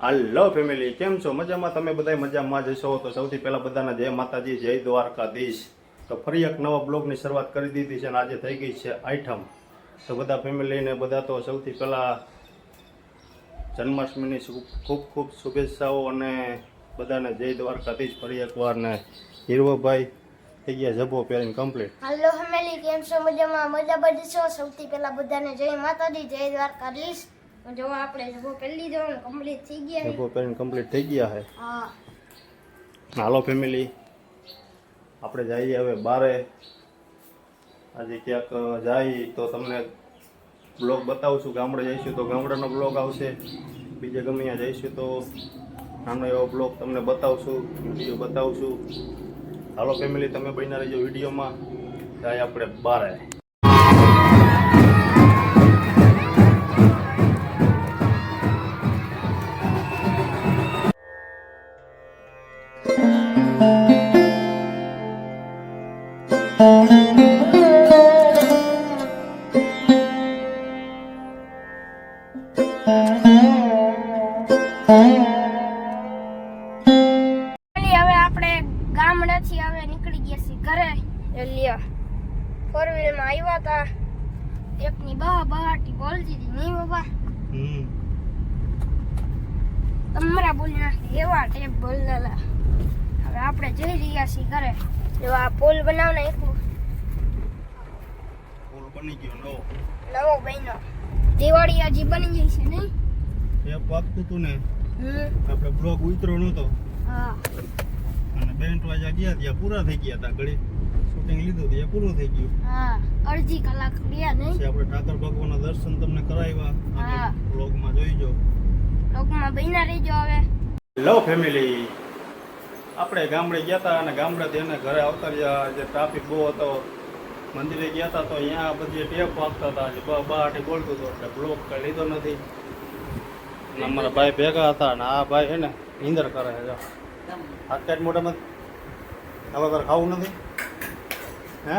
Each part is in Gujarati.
હાલો ફેમિલી કેમ છો? મજામાં? તમે બધા મજામાં જશો તો સૌથી પહેલાં બધાના જય માતાજી, જય દ્વારકાધીશ. તો ફરી એક નવા બ્લોગની શરૂઆત કરી દીધી છે અને આજે થઈ ગઈ છે આઈટમ તો બધા ફેમિલીને બધા તો સૌથી પહેલાં જન્માષ્ટમીની ખૂબ ખૂબ શુભેચ્છાઓ અને બધાને જય દ્વારકાધીશ. ફરી એકવાર ને હીરવભાઈ થઈ ગયા જબો પહેરીને કમ્પ્લીટ હાલો ફેમિલી કેમ છો? મજામાં? મજા બધી છો? સૌથી પહેલાં બધાને જય માતાજી, જય દ્વારકાધીશ. જો આપણે જબો કરી લીધો ને કમ્પ્લીટ થઈ ગયા જબો પહેરીને કમ્પ્લીટ થઈ ગયા છે. હા. હાલો ફેમિલી આપણે જઈએ હવે બારે. આજે ક્યાંક જાય તો તમને બ્લોગ બતાવશું. ગામડે જઈશું તો ગામડાનો બ્લોગ આવશે. બીજે ગમે ત્યાં જઈશું તો નાનો એવો બ્લોગ તમને બતાવશું વીડિયો બતાવશું. હાલો ફેમિલી તમે બન્યા રહેજો વિડીયોમાં. જાય આપણે બારે. હવે આપણે ગામડેથી હવે નીકળી ગયા છીએ ઘરે. લ્યો ફોર વ્હીલમાં આવ્યા હતા એકની બહા બહાટી બોલતી હતી નહીં બાબા. તમારા બોલ નાખી એવા ટેપ બોલતા હવે આપણે જઈ રહ્યા છીએ ઘરે. એવા પુલ બનાવ નાખ્યું પૂરો બની ગયો નવો. નવો બન્યો. દિવાળી હજી બની ગઈ છે ને? એ પાકતું તું ને? આપણે બ્લોગ ઉતરો નહોતો. હા. અને બેન્ટ વાજા ગયા ત્યાં પૂરા થઈ ગયા હતા ઘડી. શૂટિંગ લીધું ત્યાં પૂરું થઈ ગયું. હા અડધી કલાક રહ્યા ને? આપણે ઠાકર ભગવાનના દર્શન તમને કરાવ્યા. હા. બ્લોગમાં જોઈજો. લોકમાં બહીના રહેજો હવે. હેલો ફેમિલી આપણે ગામડે ગયા હતા અને ગામડેથી એને ઘરે આવતા રહ્યા. જે ટ્રાફિક બહુ હતો. મંદિરે ગયા હતા તો અહીંયા બધી ટેપ વાગતા હતા જે બા બાટી બોલતું હતું એટલે બ્લોક કઈ લીધો નથી. અને અમારા ભાઈ ભેગા હતા અને આ ભાઈ છે ને નીંદર કરે છે. હાથ કાઢ મોઢામાં હવે તારે ખાવું નથી? હે?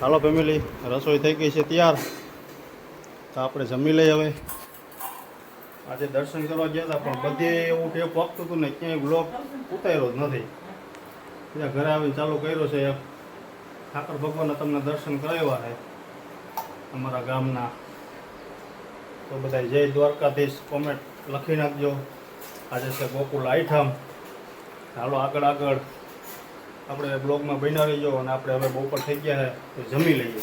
હાલો ફેમિલી રસોઈ થઈ ગઈ છે તૈયાર. તો આપણે જમી લઈએ હવે. આજે દર્શન કરવા ગયા હતા, પણ બધે એવું ટેપ વાગતું હતું ને, ક્યાંય બ્લોક ઉતાર્યો જ નથી. ઘરે આવીને ચાલુ કર્યો છે એક ઠાકર ભગવાનના તમને દર્શન કરાવ્યા છે. અમારા ગામના તો બધા જય દ્વારકાધીશ. કોમેન્ટ લખી નાખજો. આજે છે ગોકુલ આઈઠમ. હાલો આગળ આગળ આપણે બ્લોગમાં બન્યા રહીજો અને આપણે હવે બપોર થઈ ગયા છે તો જમી લઈએ.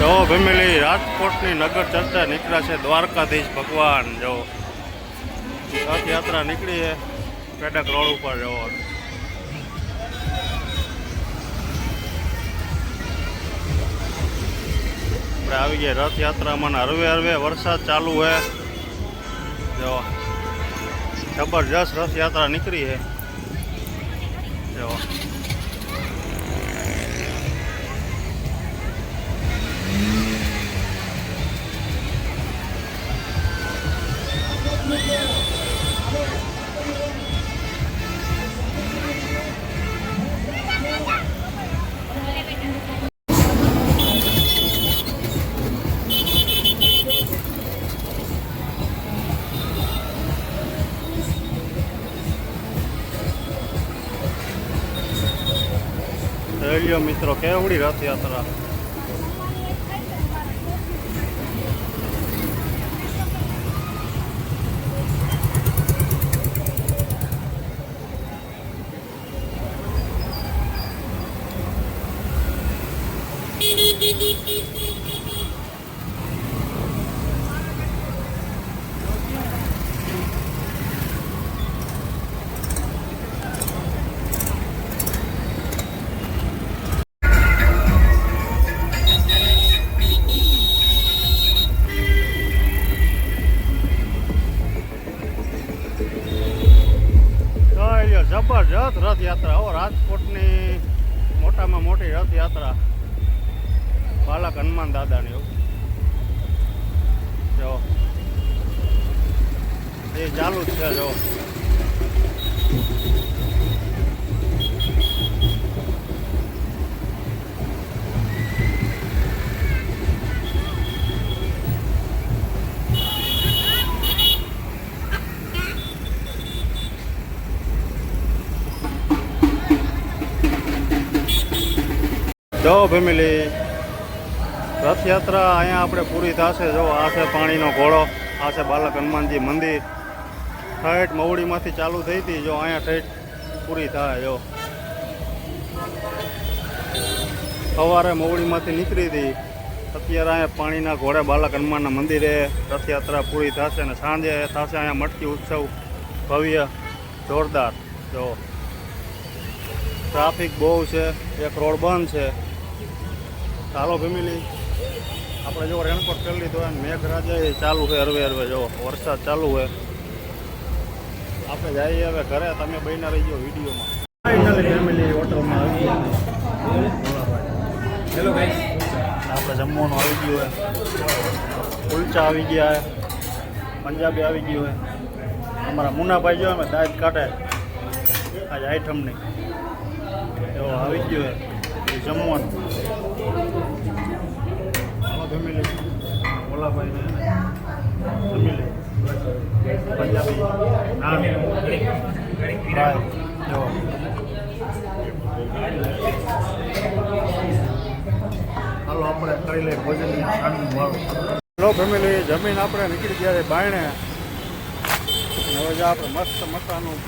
જો ફેમિલી રાજકોટની નગર ચર્ચા નીકળ્યા છે દ્વારકાધીશ ભગવાન. જો રથયાત્રા નીકળી છે. પેડક રોડ ઉપર જો આપણે આવી ગયા રથયાત્રામાં હરવે હરવે વરસાદ ચાલુ છે. જો, જબરજસ્ત રથયાત્રા નીકળી છે. જો. રેડિયો મિત્રો કેવડી રથયાત્રા. રથયાત્રા હો, રાજકોટની મોટામાં મોટી રથયાત્રા. બાલક હનુમાન દાદાની. જો. એ ચાલુ જ છે, જો. હલો ફેમિલી રથયાત્રા અહીંયા આપણે પૂરી થશે. જો આ છે પાણીનો ઘોડો, આ છે બાલક હનુમાનજી મંદિર. ઠેઠ મવડીમાંથી ચાલુ થઈ હતી. જો અહીંયા ઠેઠ પૂરી થાય, જો. સવારે મવડીમાંથી નીકળી હતી. અત્યારે અહીંયા પાણીના ઘોડે બાલક હનુમાનના મંદિરે રથયાત્રા પૂરી થશે અને સાંજે થશે અહીંયા મટકી ઉત્સવ ભવ્ય, જોરદાર. જો. ટ્રાફિક બહુ છે. એક રોડ બંધ છે. ચાલો ફેમિલી. આપણે જો રેનકોટ કરી લીધો અને મેઘરાજા ચાલુ છે હરવે હરવે જો વરસાદ ચાલુ છે. આપણે જઈએ હવે ઘરે તમે બહીના રહી જાઓ વિડીયોમાં. ફાઇનલી ફેમિલી હોટલમાં આવી ગયા. હેલો ભાઈ આપણે જમવાનું આવી ગયું હોય કુલચા આવી ગયા હે પંજાબી આવી ગયું હોય અમારા મુનાભાઈ જો અમે દાંત કાઢે. આજે આઈટમની એવો આવી ગયો હે જમવાનું. હાલો ફેમિલી ઓલાભાઈને જમી લે પંજાબી નાન જો હાલો આપણે કરી લઈએ ભોજનની આનંદ વાળો હેલો ફેમિલી જમીન આપણે નીકળી ગયા છે બાયણે. હવે જે આપણે મસ્ત મસાનું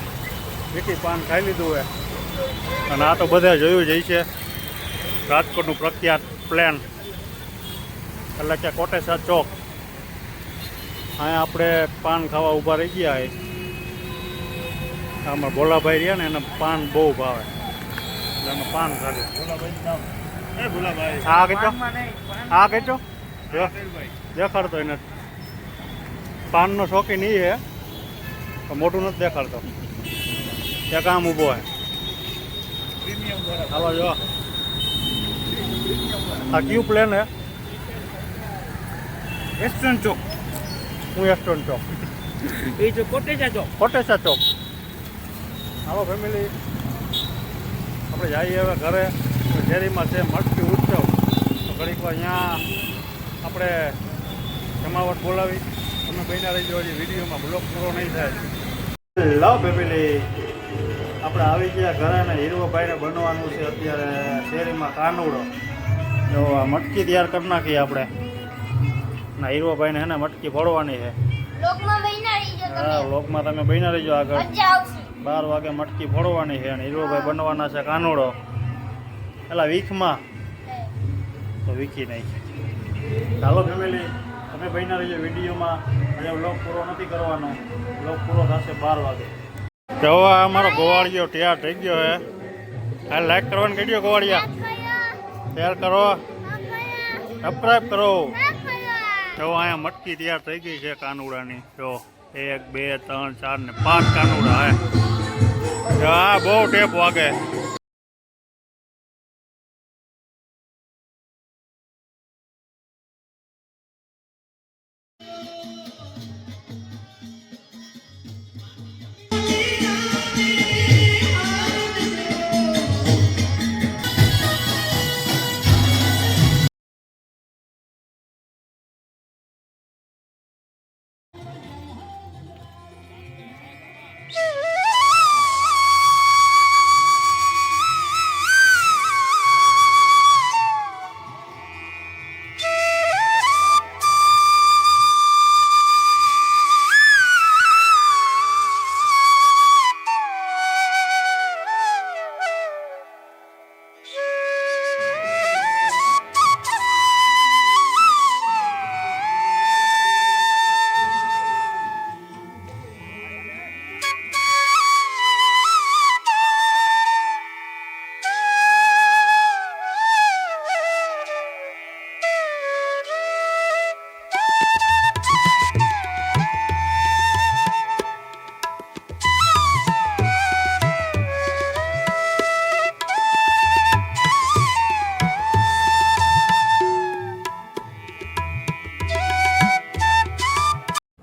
મીઠી પાન ખાઈ લીધું હોય અને આ તો બધા જોયું જ છે રાજકોટનું પ્રખ્યાત પ્લેન એટલે કે કોટેસા ચોક. અહીંયા આપણે પાન ખાવા ઊભા રહી ગયા છે. આમાં ભોલાભાઈ રહ્યા ને એને પાન બહુ ભાવે. એટલે અમે પાન ખાધું. એ ભોલાભાઈ. હા કહેતો હા કહેતો દેખાડતો એને. પાનનો શોખીન એ પણ મોટું નથી દેખાડતો. ત્યાં કામ ઊભો હોય હાલો જો. આ કયું પ્લેન હે રેસ્ટોરન્ટ ચોક. હું રેસ્ટોરન્ટ ચોક. એ જો કોટેચા ચોક. કોટેચા ચોક. હાલો ફેમિલી આપણે જઈએ હવે ઘરે. શેરીમાં છે મટકી ઉત્સવ. તો ઘડીક અહીંયા આપણે જમાવટ બોલાવી. તમે બહેના રહી હજી વિડીયોમાં બ્લોક પૂરો નહીં થાય. લવ ફેમિલી આપણે આવી ગયા ઘરે ને હીરવાભાઈને બનવાનું છે અત્યારે શેરીમાં કાનુડો. જો આ મટકી તૈયાર કરી નાખીએ આપણે. ના હીરવાભાઈને હે ને મટકી ફોડવાની છે. હા લોકમાં તમે બન્યા રહીજો આગળ. બાર વાગે મટકી ફોડવાની છે અને હીરવાભાઈ બનવાના છે કાનુડો. પેલા વીખમાં. તો વીખી નહીં. ચાલો ફેમિલી તમે બન્યા રહીજો વિડીયોમાં. હજી લોક પૂરો નથી કરવાનો. લોક પૂરો થશે બાર વાગે. તો અમારો ગોવાળિયો તૈયાર થઈ ગયો હે હા લાઈક કરવાનું કહી દો ગોવાળિયા શેર કરો. સબસ્ક્રાઈબ કરો. જો અહીંયા મટકી તૈયાર થઈ ગઈ છે કાનુડાની. જો એક, બે, ત્રણ, ચાર ને પાંચ કાનુડા હે. આ બહુ ટેપ વાગે.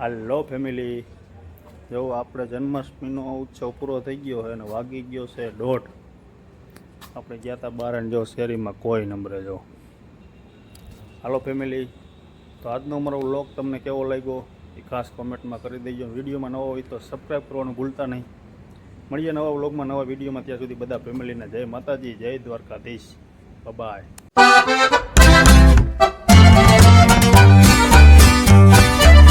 હાલો ફેમિલી જો આપણે જન્માષ્ટમીનો ઉત્સવ પૂરો થઈ ગયો અને વાગી ગયો છે દોઢ. આપણે ગયા હતા બાર જો શેરીમાં, કોઈ નંબરે જો. હાલો ફેમિલી તો આજનો અમારો વ્લોગ તમને કેવો લાગ્યો એ ખાસ કોમેન્ટમાં કરી દેજો. વિડીયોમાં નવો હોય તો સબસ્ક્રાઈબ કરવાનું ભૂલતા નહીં. મળીએ નવા વ્લોગમાં નવા વિડીયોમાં ત્યાં સુધી બધા ફેમિલીને જય માતાજી, જય દ્વારકાધીશ. બાય